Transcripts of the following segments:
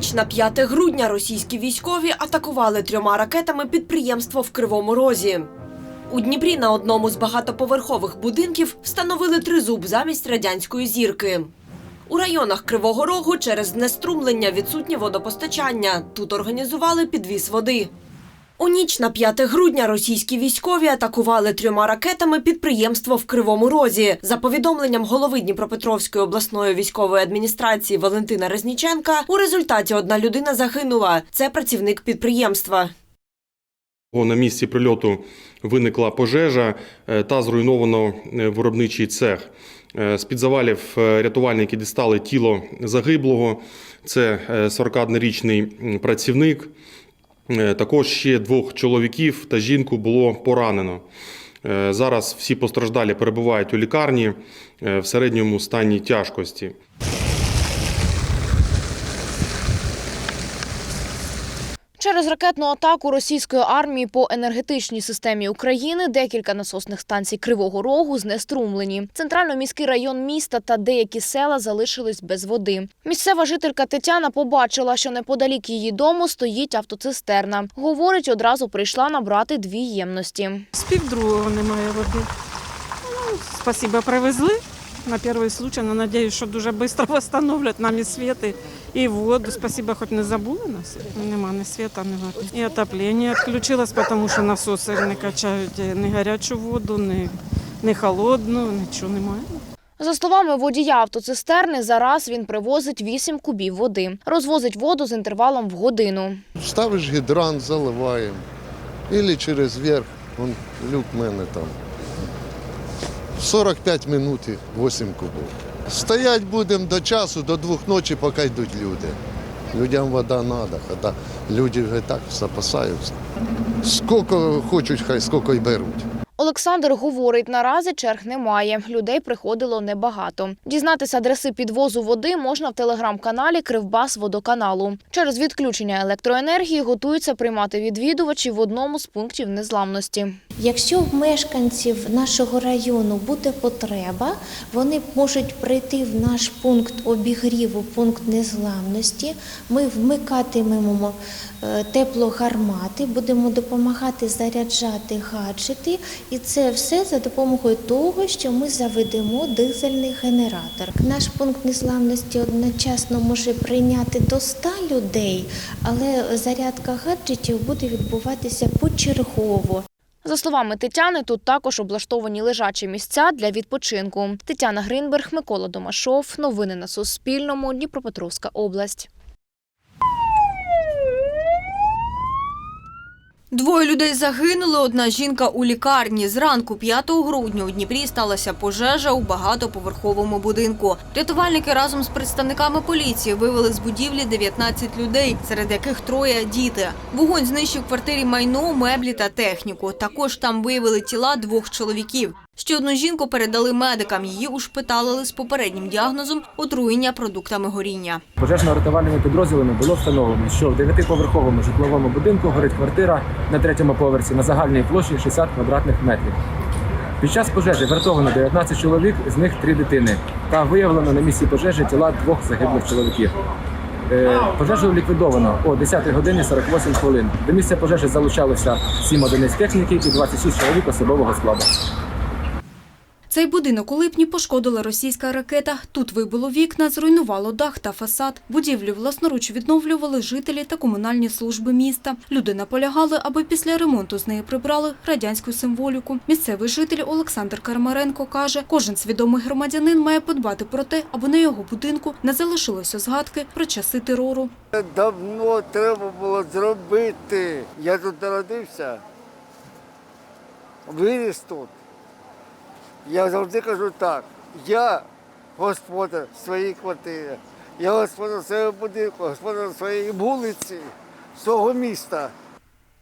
ніч на 5 грудня російські військові атакували трьома ракетами підприємство в Кривому Розі. У Дніпрі на одному з багатоповерхових будинків встановили тризуб замість радянської зірки. У районах Кривого Рогу через знеструмлення відсутнє водопостачання. Тут організували підвіз води. У ніч на 5 грудня російські військові атакували трьома ракетами підприємство в Кривому Розі. За повідомленням голови Дніпропетровської обласної військової адміністрації Валентина Резніченка, у результаті одна людина загинула. Це працівник підприємства. На місці прильоту виникла пожежа е, та зруйновано е, виробничий цех. Е, З-під завалів е, рятувальники дістали тіло загиблого. Це е, 41-річний працівник. Е, Також ще двох чоловіків та жінку було поранено. Е, Зараз всі постраждалі перебувають у лікарні е, в середньому стані тяжкості. Через ракетну атаку російської армії по енергетичній системі України декілька насосних станцій Кривого Рогу знеструмлені. Центрально-міський район міста та деякі села залишились без води. Місцева жителька Тетяна побачила, що неподалік її дому стоїть автоцистерна. Говорить, одразу прийшла набрати дві ємності. З півдругого немає води. Ну, спасибо, привезли на перший случай. Ну, надіюсь, що дуже швидко встановлять нам і світи, і воду. Спасибо, хоч не забули нас. Нема ні світа, ні води. І отоплення відключилось, тому що насоси не качають ні гарячу воду, ні, ні холодну, нічого немає. За словами водія автоцистерни, зараз він привозить 8 кубів води. Розвозить воду з інтервалом в годину. Ставиш гідрант, заливаємо. Ілі через верх, вон люк в мене там. 45 минут 8 кубів. Стоять будемо до часу, до двох ночі, поки йдуть люди. Людям вода треба, хоча люди вже так запасаються. Скільки хочуть, хай скільки й беруть. Олександр говорить, наразі черг немає. Людей приходило небагато. Дізнатися адреси підвозу води можна в телеграм-каналі Кривбас водоканалу. Через відключення електроенергії готуються приймати відвідувачів в одному з пунктів незламності. Якщо в мешканців нашого району буде потреба, вони можуть прийти в наш пункт обігріву, пункт незламності. Ми вмикатимемо е, теплогармати, будемо допомагати заряджати гаджети, і це все за допомогою того, що ми заведемо дизельний генератор. Наш пункт незламності одночасно може прийняти до 100 людей, але зарядка гаджетів буде відбуватися почергово. За словами Тетяни, тут також облаштовані лежачі місця для відпочинку. Тетяна Гринберг, Микола Домашов. Новини на Суспільному. Дніпропетровська область. Двоє людей загинули, одна жінка у лікарні. Зранку 5 грудня у Дніпрі сталася пожежа у багатоповерховому будинку. Рятувальники разом з представниками поліції вивели з будівлі 19 людей, серед яких троє діти. Вогонь знищив квартирі майно, меблі та техніку. Також там виявили тіла двох чоловіків. Ще одну жінку передали медикам. Її ушпиталили з попереднім діагнозом отруєння продуктами горіння. Пожежно-рятувальними підрозділами було встановлено, що в дев'ятиповерховому житловому будинку горить квартира на третьому поверсі на загальній площі 60 квадратних метрів. Під час пожежі врятовано 19 чоловік, з них три дитини, та виявлено на місці пожежі тіла двох загиблих чоловіків. Е, Пожежу ліквідовано о 10 годині 48 хвилин. До місця пожежі залучалося 7 одиниць техніки і 26 чоловік особового складу. Цей будинок у липні пошкодила російська ракета. Тут вибило вікна, зруйнувало дах та фасад. Будівлю власноруч відновлювали жителі та комунальні служби міста. Люди наполягали, аби після ремонту з неї прибрали радянську символіку. Місцевий житель Олександр Кармаренко каже, кожен свідомий громадянин має подбати про те, аби на його будинку не залишилося згадки про часи терору. Давно треба було зробити. Я тут народився, виріс тут. Я завжди кажу так, я господар своєї квартири, я господар свого будинку, господар своєї вулиці, свого міста.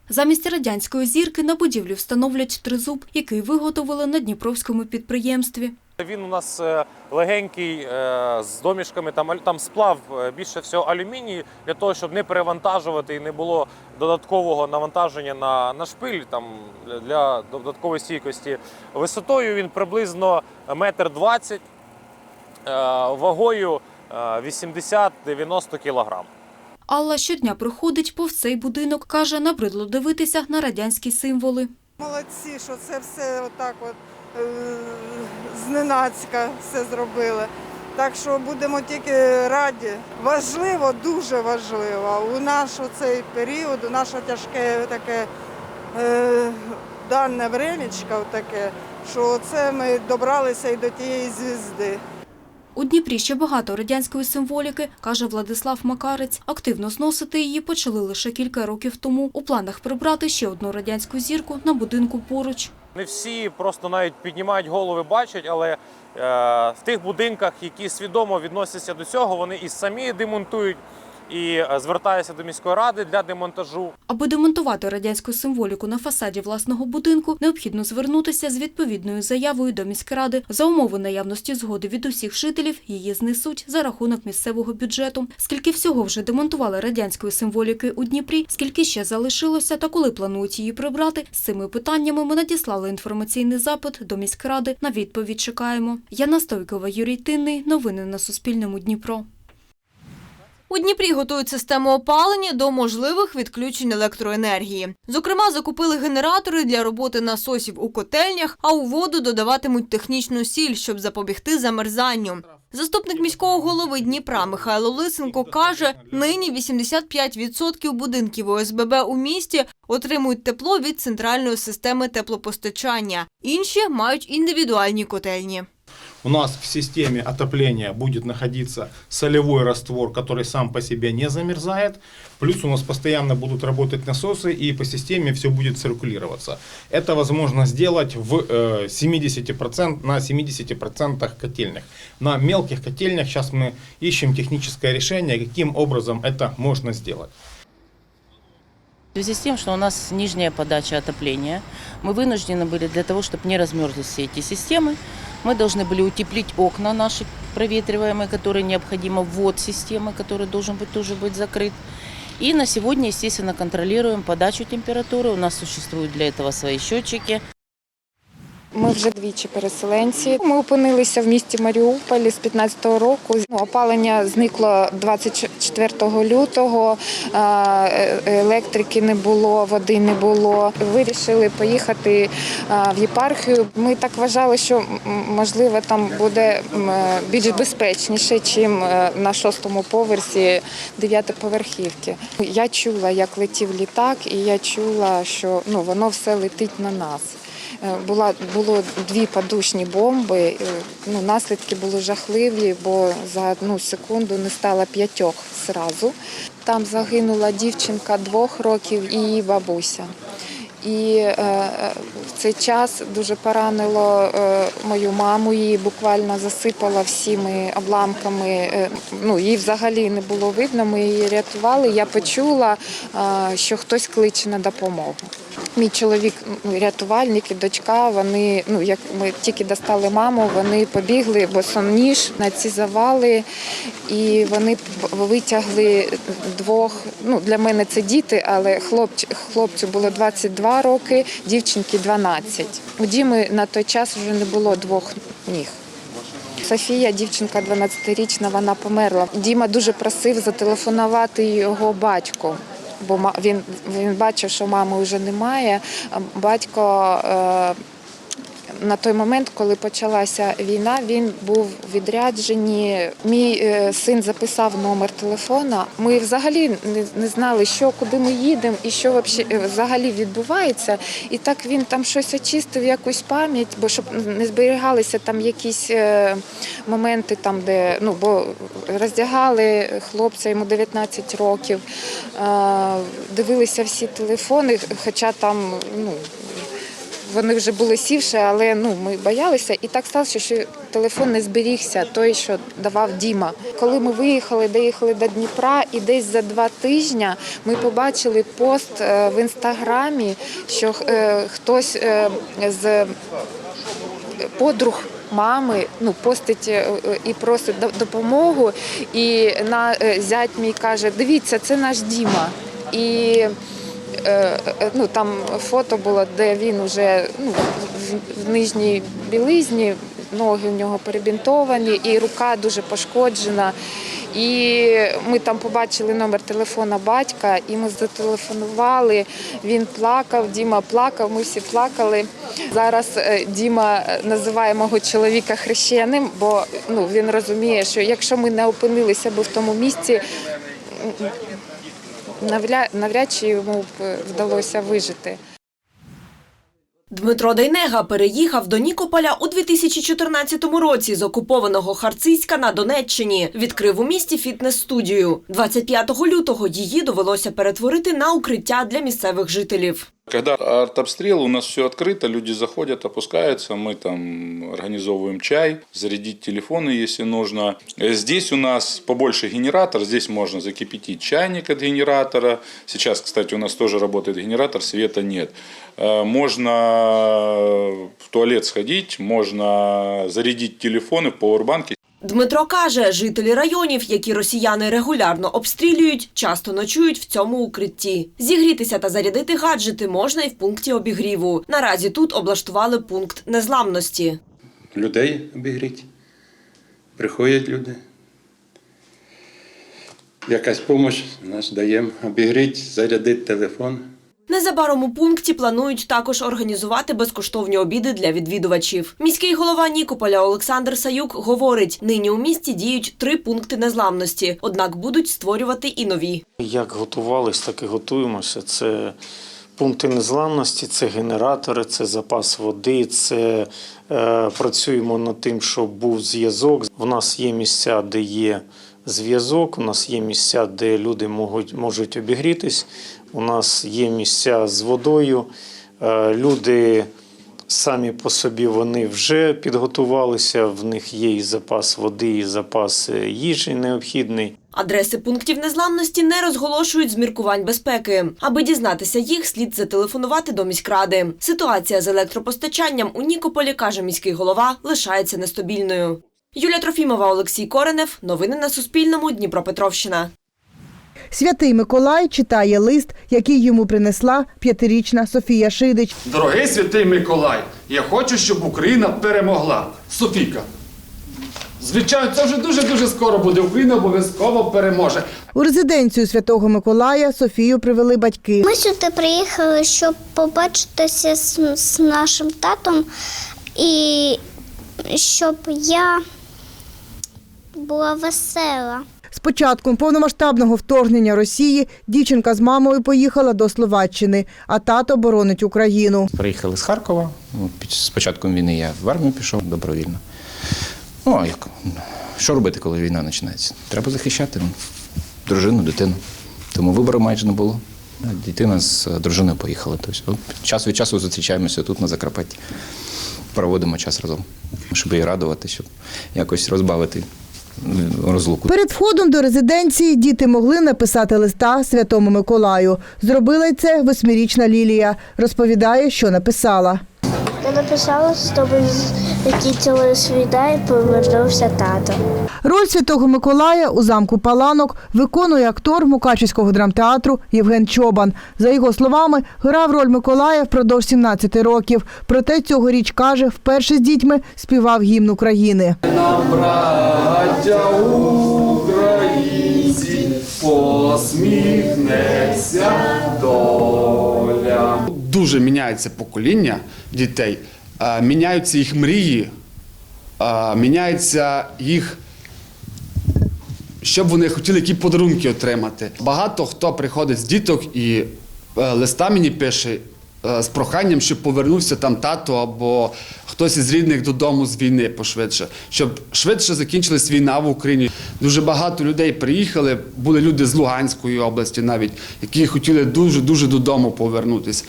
Замість радянської зірки на будівлі встановлять тризуб, який виготовили на Дніпровському підприємстві. Він у нас е, легенький е, з домішками, там, там сплав е, більше всього алюміній для того, щоб не перевантажувати і не було додаткового навантаження на, на шпиль там, для додаткової стійкості. Висотою він приблизно метр двадцять, вагою е, 80-90 кілограм. Алла щодня приходить повз цей будинок. Каже, набридло дивитися на радянські символи. Молодці, що це все отак от зненацька все зробили. Так що будемо тільки раді. Важливо, дуже важливо. У наш цей період, у наше тяжке таке е, дане времечко таке, що це ми добралися і до тієї звізди. У Дніпрі ще багато радянської символіки, каже Владислав Макарець. Активно зносити її почали лише кілька років тому. У планах прибрати ще одну радянську зірку на будинку поруч. Не всі просто навіть піднімають голови, бачать, але е, в тих будинках, які свідомо відносяться до цього, вони і самі демонтують, і е, звертаються до міської ради для демонтажу. Аби демонтувати радянську символіку на фасаді власного будинку, необхідно звернутися з відповідною заявою до міськради. За умови наявності згоди від усіх жителів її знесуть за рахунок місцевого бюджету. Скільки всього вже демонтували радянської символіки у Дніпрі, скільки ще залишилося та коли планують її прибрати, з цими питаннями ми надіслали інформаційний запит до міськради. На відповідь чекаємо. Яна Стойкова, Юрій Тинний. Новини на Суспільному. Дніпро. У Дніпрі готують систему опалення до можливих відключень електроенергії. Зокрема, закупили генератори для роботи насосів у котельнях, а у воду додаватимуть технічну сіль, щоб запобігти замерзанню. Заступник міського голови Дніпра Михайло Лисенко каже, нині 85% будинків ОСББ у місті отримують тепло від центральної системи теплопостачання. Інші мають індивідуальні котельні. У нас в системе отопления будет находиться солевой раствор, который сам по себе не замерзает. Плюс у нас постоянно будут работать насосы и по системе все будет циркулироваться. Это возможно сделать в э, 70%, на 70% котельных. На мелких котельнях сейчас мы ищем техническое решение, каким образом это можно сделать. В связи с тем, что у нас нижняя подача отопления, мы вынуждены были для того, чтобы не размерзлись все эти системы, мы должны были утеплить окна наши проветриваемые, которые необходимо, ввод системы, который должен быть тоже быть закрыт. И на сегодня, естественно, контролируем подачу температуры. У нас существуют для этого свои счетчики. Ми вже двічі переселенці. Ми опинилися в місті Маріуполі з 15-го року. Ну, Опалення зникло 24 лютого. е, е, Електрики не було, води не було. Вирішили поїхати е, в єпархію. Ми так вважали, що можливо там буде е, більш безпечніше, ніж на шостому поверсі дев'ятиповерхівки. Я чула, як летів літак, і я чула, що ну воно все летить на нас. Е, Була було дві подушні бомби. е, Ну наслідки були жахливі, бо за одну секунду не стало п'ятьох зразу. Там загинула дівчинка двох років і її бабуся. І е, в цей час дуже поранило е, мою маму. Її буквально засипало всіми обламками. Е, ну її взагалі не було видно. Ми її рятували. Я почула, е, що хтось кличе на допомогу. Мій чоловік ну, рятувальник і дочка. Вони ну як ми тільки достали маму, вони побігли босоніж на ці завали, і вони витягли двох. Ну для мене це діти, але хлопч, хлопцю було 22 роки, дівчинки 12. У Діми на той час вже не було двох ніг. Софія, дівчинка 12-річна, вона померла. Діма дуже просив зателефонувати його батьку, бо він, він бачив, що мами вже немає. Батько е, на той момент, коли почалася війна, він був в відрядженні. Мій е, син записав номер телефона. Ми взагалі не, знали, що куди ми їдемо і що е, взагалі відбувається. І так він там щось очистив, якусь пам'ять, бо щоб не зберігалися там якісь е, моменти, там де ну бо роздягали хлопця, йому 19 років, дивилися всі телефони, хоча там ну. Вони вже були сівши, але ну ми боялися, і так сталося, що телефон не зберігся, той, що давав Діма. Коли ми виїхали, доїхали до Дніпра, і десь за два тижні ми побачили пост е, в інстаграмі, що е, хтось е, з подруг. Мами ну постить і просить до- допомогу. І на зять мій каже: дивіться, це наш Діма. І ну там фото було, де він уже ну, в, нижній білизні, ноги в нього перебінтовані, і рука дуже пошкоджена. І ми там побачили номер телефона батька, і ми зателефонували. Він плакав, Діма плакав, ми всі плакали. Зараз е, Діма називає мого чоловіка хрещеним, бо ну, він розуміє, що якщо ми не опинилися б в тому місці, навряд, чи йому б вдалося вижити. Дмитро Дейнега переїхав до Нікополя у 2014 році з окупованого Харциська на Донеччині. Відкрив у місті фітнес-студію. 25 лютого її довелося перетворити на укриття для місцевих жителів. Когда артобстрел, у нас все открыто, люди заходят, опускаются, мы там организовываем чай, зарядить телефоны, если нужно. Э, Здесь у нас побольше генератор, здесь можно закипятить чайник от генератора. Сейчас, кстати, у нас тоже работает генератор, света нет. Э, Можно в туалет сходить, можно зарядить телефоны, пауэрбанки. Дмитро каже, жителі районів, які росіяни регулярно обстрілюють, часто ночують в цьому укритті. Зігрітися та зарядити гаджети можна і в пункті обігріву. Наразі тут облаштували пункт незламності. людей обігріти. Приходять люди. Якась допомога наш даємо обігріти, зарядити телефон. Незабаром у пункті планують також організувати безкоштовні обіди для відвідувачів. Міський голова Нікополя Олександр Саюк говорить: нині у місті діють три пункти незламності, однак будуть створювати і нові. Як готувались, так і готуємося. Це пункти незламності, це генератори, це запас води, це е, працюємо над тим, щоб був зв'язок. У нас є місця, де є зв'язок, у нас є місця, де люди можуть, можуть обігрітись. У нас є місця з водою. Е, люди самі по собі вони вже підготувалися. В них є і запас води, і запас е, їжі необхідний. Адреси пунктів незламності не розголошують з міркувань безпеки. Аби дізнатися їх, слід зателефонувати до міськради. Ситуація з електропостачанням у Нікополі, каже міський голова, лишається нестабільною. Юлія Трофімова, Олексій Коренев. Новини на Суспільному. Дніпропетровщина. Святий Миколай читає лист, який йому принесла п'ятирічна Софія Шидич. Дорогий святий Миколай, я хочу, щоб Україна перемогла. Софійка. Звичайно, це вже дуже-дуже скоро буде. Україна обов'язково переможе. У резиденцію Святого Миколая Софію привели батьки. Ми сюди приїхали, щоб побачитися з, з нашим татом і щоб я була весела. З початком повномасштабного вторгнення Росії дівчинка з мамою поїхала до Словаччини, а тато боронить Україну. Приїхали з Харкова. Ну, З початком війни я в армію пішов добровільно. Ну, а як? Що робити, коли війна починається? Треба захищати ну, дружину, дитину. Тому вибору майже не було. Дитина з дружиною поїхала. Тобто, час від часу зустрічаємося тут на Закарпатті. Проводимо час разом, щоб її радувати, щоб якось розбавити розлуку. Перед входом до резиденції діти могли написати листа Святому Миколаю. Зробила це восьмирічна Лілія. Розповідає, що написала. Я написала, щоб який цілий свій день повернувся тато. Роль Святого Миколая у замку Паланок виконує актор Мукачівського драмтеатру Євген Чобан. За його словами, грав роль Миколая впродовж 17 років. Проте цьогоріч каже, вперше з дітьми співав гімн України. Нам, браття українці, посміхнеться доля. Дуже міняється покоління дітей, міняються їх мрії, а, міняється їх. Що б вони хотіли, які подарунки отримати. Багато хто приходить з діток і е, листа мені пише е, з проханням, щоб повернувся там тато або хтось із рідних додому з війни пошвидше, щоб швидше закінчилась війна в Україні. Дуже багато людей приїхали, були люди з Луганської області навіть, які хотіли дуже дуже додому повернутися.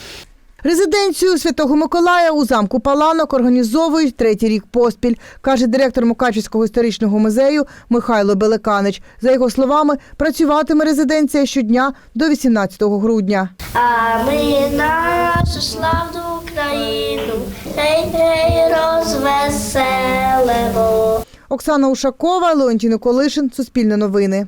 Резиденцію Святого Миколая у замку Паланок організовують третій рік поспіль, каже директор Мукачівського історичного музею Михайло Белеканич. За його словами, працюватиме резиденція щодня до 18 грудня. А ми нашу славну Україну, гей, гей, розвеселимо. Оксана Ушакова, Леонтій Николишин, Суспільне новини.